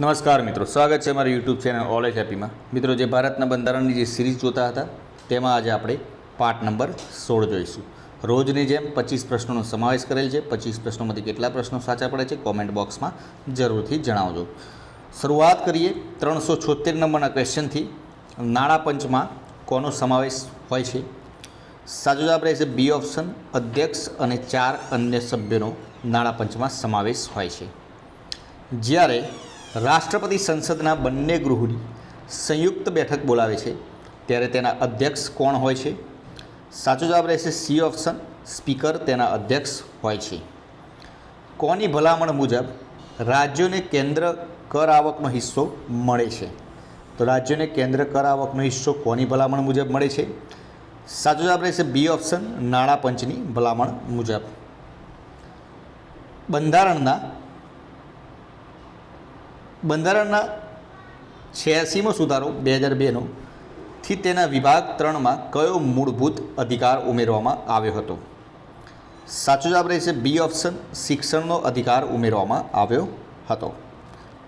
નમસ્કાર મિત્રો, સ્વાગત છે મારી યુટ્યુબ ચેનલ ઓલેજ હેપીમાં મિત્રો, જે ભારતના બંધારણની જે સિરીઝ જોતા હતા, તેમાં આજે આપણે પાર્ટ નંબર સોળ જોઈશું. રોજની જેમ પચીસ પ્રશ્નોનો સમાવેશ કરેલ છે. પચીસ પ્રશ્નોમાંથી કેટલા પ્રશ્નો સાચા પડે છે કોમેન્ટ બોક્સમાં જરૂરથી જણાવજો. શરૂઆત કરીએ ત્રણસો છોતેર નંબરના ક્વેશ્ચનથી નાણાં પંચમાં કોનો સમાવેશ હોય છે? સાચો જવાબ રહેશે બી ઓપ્શન અધ્યક્ષ અને ચાર અન્ય સભ્યોનો નાણાં પંચમાં સમાવેશ હોય છે. જ્યારે રાષ્ટ્રપતિ સંસદના બંને ગૃહની સંયુક્ત બેઠક બોલાવે છે. ત્યારે તેના અધ્યક્ષ કોણ હોય છે? સાચો જવાબ રહેશે સી ઓપ્શન. સ્પીકર તેના અધ્યક્ષ હોય છે. કોની ભલામણ મુજબ રાજ્યોને કેન્દ્ર કર આવકનો હિસ્સો મળે છે? તો રાજ્યોને કેન્દ્ર કર આવકનો હિસ્સો કોની ભલામણ મુજબ મળે છે? સાચો જવાબ રહેશે બી ઓપ્શન. નાણાં પંચની ભલામણ મુજબ. બંધારણના બંધારણના છ્યાસીમો સુધારો બે હજાર બેનો થી તેના વિભાગ ત્રણમાં કયો મૂળભૂત અધિકાર ઉમેરવામાં આવ્યો હતો? સાચો જવાબ રહેશે બી ઓપ્શન, શિક્ષણનો અધિકાર ઉમેરવામાં આવ્યો હતો.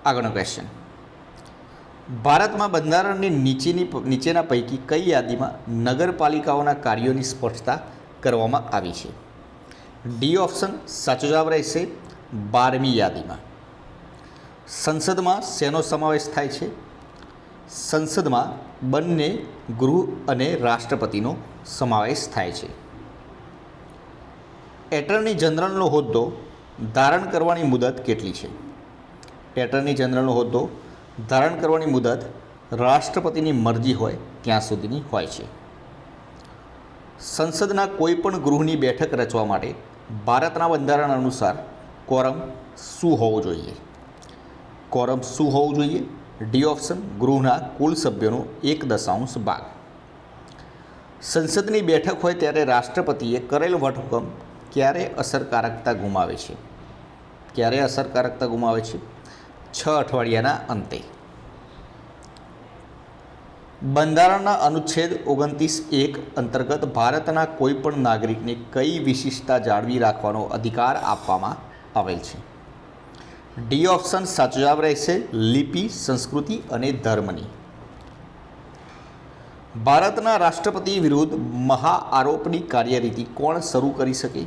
આગળનો ક્વેશ્ચન ભારતમાં બંધારણની નીચેની નીચેના પૈકી કઈ યાદીમાં નગરપાલિકાઓના કાર્યોની સ્પષ્ટતા કરવામાં આવી છે? ડી ઓપ્શન, સાચો જવાબ રહેશે બારમી યાદીમાં. સંસદમાં શેનો સમાવેશ થાય છે? સંસદમાં બંને ગૃહ અને રાષ્ટ્રપતિનો સમાવેશ થાય છે. એટર્ની જનરલનો હોદ્દો ધારણ કરવાની મુદત કેટલી છે? એટર્ની જનરલનો હોદ્દો ધારણ કરવાની મુદત રાષ્ટ્રપતિની મરજી હોય ત્યાં સુધીની હોય છે. સંસદના કોઈપણ ગૃહની બેઠક રચવા માટે ભારતના બંધારણ અનુસાર કોરમ શું હોવું જોઈએ? કોરમ શું હોવું જોઈએ? ડી ઓપ્શન ગૃહના કુલ સભ્યોનો એક દશાંશ ભાગ. સંસદની બેઠક હોય ત્યારે રાષ્ટ્રપતિએ કરેલ વટહુકમ ક્યારે અસરકારકતા ગુમાવે છે? ક્યારે અસરકારકતા ગુમાવે છે? છ અઠવાડિયાના અંતે. બંધારણના અનુચ્છેદ ઓગણત્રીસ એક અંતર્ગત ભારતના કોઈપણ નાગરિકને કઈ વિશિષ્ટતા જાળવી રાખવાનો અધિકાર આપવામાં આવેલ છે? ડી ઓપ્શન સાચો જવાબ રહેશે લિપિ, સંસ્કૃતિ અને ધર્મની. ભારતના રાષ્ટ્રપતિ વિરુદ્ધ મહા આરોપની કાર્યરીતિ કોણ શરૂ કરી શકે?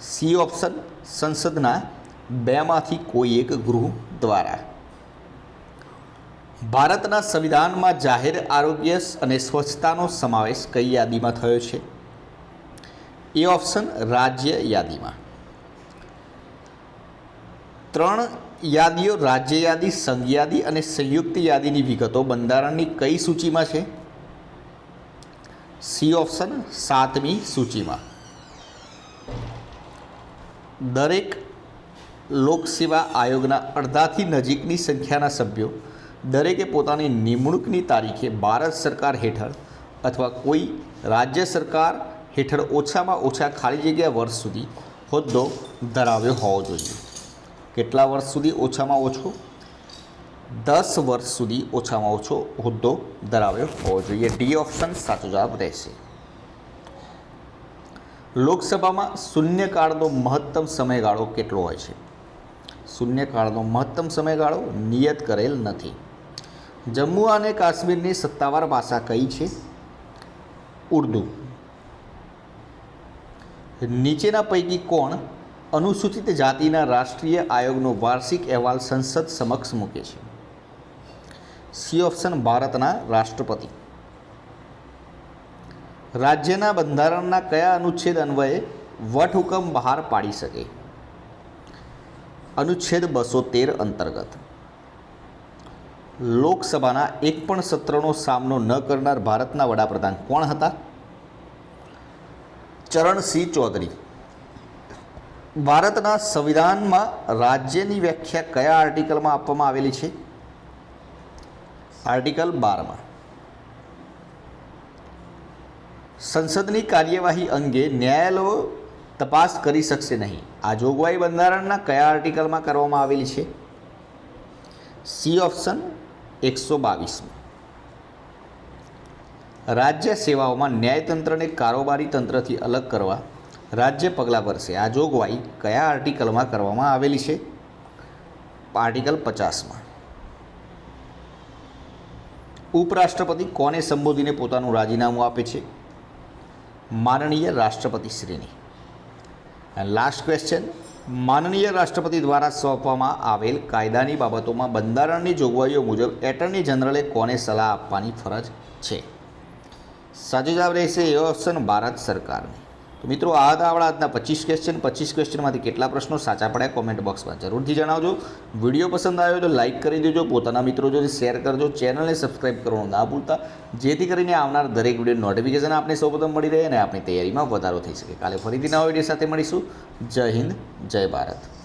સી ઓપ્શન, સંસદના બેમાંથી કોઈ એક ગૃહ દ્વારા. ભારતના સંવિધાનમાં જાહેર આરોગ્ય અને સ્વચ્છતાનો સમાવેશ કઈ યાદીમાં થયો છે? એ ઓપ્શન, રાજ્ય યાદીમાં. ત્રણ યાદીઓ, રાજ્ય યાદી, સંઘ યાદી અને સંયુક્ત યાદીની વિગતો બંધારણની કઈ સૂચિમાં છે? સી ઓપ્શન સાતમી સૂચિમાં. દરેક લોકસેવા આયોગના અડધાથી નજીકની સંખ્યાના સભ્યો દરેકે પોતાની નિમણૂકની તારીખે ભારત સરકાર હેઠળ અથવા કોઈ રાજ્ય સરકાર હેઠળ ઓછામાં ઓછા ખાલી જગ્યા વર્ષ સુધી હોદ્દો ધરાવ્યો હોવો જોઈએ. કેટલા વર્ષ સુધી ઓછામાં ઓછો? દસ વર્ષ સુધી ઓછામાં ઓછો હોદ્દો ધરાવ્યો હોવો જોઈએ. ડી ઓપ્શન સાચો જવાબ રહેશે. લોકસભામાં શૂન્યકાળનો મહત્તમ સમયગાળો કેટલો હોય છે? શૂન્યકાળનો મહત્તમ સમયગાળો નિયત કરેલ નથી. જમ્મુ અને કાશ્મીરની સત્તાવાર ભાષા કઈ છે? ઉર્દુ. નીચેના પૈકી કોણ અનુસૂચિત જાતિના રાષ્ટ્રીય આયોગનો વાર્ષિક અહેવાલ સંસદ સમક્ષ મૂકે છે. સી ઓપ્શન ભારતના રાષ્ટ્રપતિ. રાજ્યના બંધારણના કયા અનુચ્છેદ અન્વયે વટહુકમ બહાર પાડી શકે? અનુચ્છેદ બસો તેર અંતર્ગત. લોકસભાના એક પણ સત્રનો સામનો ન કરનાર ભારતના વડાપ્રધાન કોણ હતા? ચરણસિંહ ચૌધરી. ભારતના સંવિધાનમાં રાજ્યની વ્યાખ્યા કયા આર્ટિકલમાં આપવામાં આવેલી છે? આર્ટિકલ બારમાં. સંસદની કાર્યવાહી અંગે ન્યાયાલયો તપાસ કરી શકશે નહીં. આ જોગવાઈ બંધારણના કયા આર્ટિકલમાં કરવામાં આવેલી છે? સી ઓપ્શન એકસો બાવીસમાં. રાજ્ય સેવાઓમાં ન્યાયતંત્રને કારોબારી તંત્રથી અલગ કરવા રાજ્ય પગલાં ભરશે આ જોગવાઈ કયા આર્ટિકલમાં કરવામાં આવેલી છે? આર્ટિકલ પચાસમાં. ઉપરાષ્ટ્રપતિ કોને સંબોધીને પોતાનું રાજીનામું આપે છે? માનનીય રાષ્ટ્રપતિશ્રીની લાસ્ટ ક્વેશ્ચન માનનીય રાષ્ટ્રપતિ દ્વારા સોંપવામાં આવેલ કાયદાની બાબતોમાં બંધારણની જોગવાઈઓ મુજબ એટર્ની જનરલે કોને સલાહ આપવાની ફરજ છે? સાચો જવાબ રહેશે એ ઓપ્શન ભારત સરકારની. તો મિત્રો, આ હતા આપણા આજના પચીસ ક્વેશ્ચન પચીસ ક્વેશ્ચનમાંથી કેટલા પ્રશ્નો સાચા પડ્યા? કોમેન્ટ બોક્સમાં જરૂરથી જણાવજો. વીડિયો પસંદ આવ્યો તો લાઇક કરી દેજો. પોતાના મિત્રો જોડે શેર કરજો. ચેનલને સબસ્ક્રાઇબ કરવાનું ના ભૂલતા. જેથી કરીને આવનાર દરેક વીડિયો નોટિફિકેશન આપને સૌપ્રથમ મળી રહે અને આપણી તૈયારીમાં વધારો થઈ શકે. કાલે ફરીથી નવા વીડિયો સાથે મળીશું. જય હિન્દ, જય ભારત.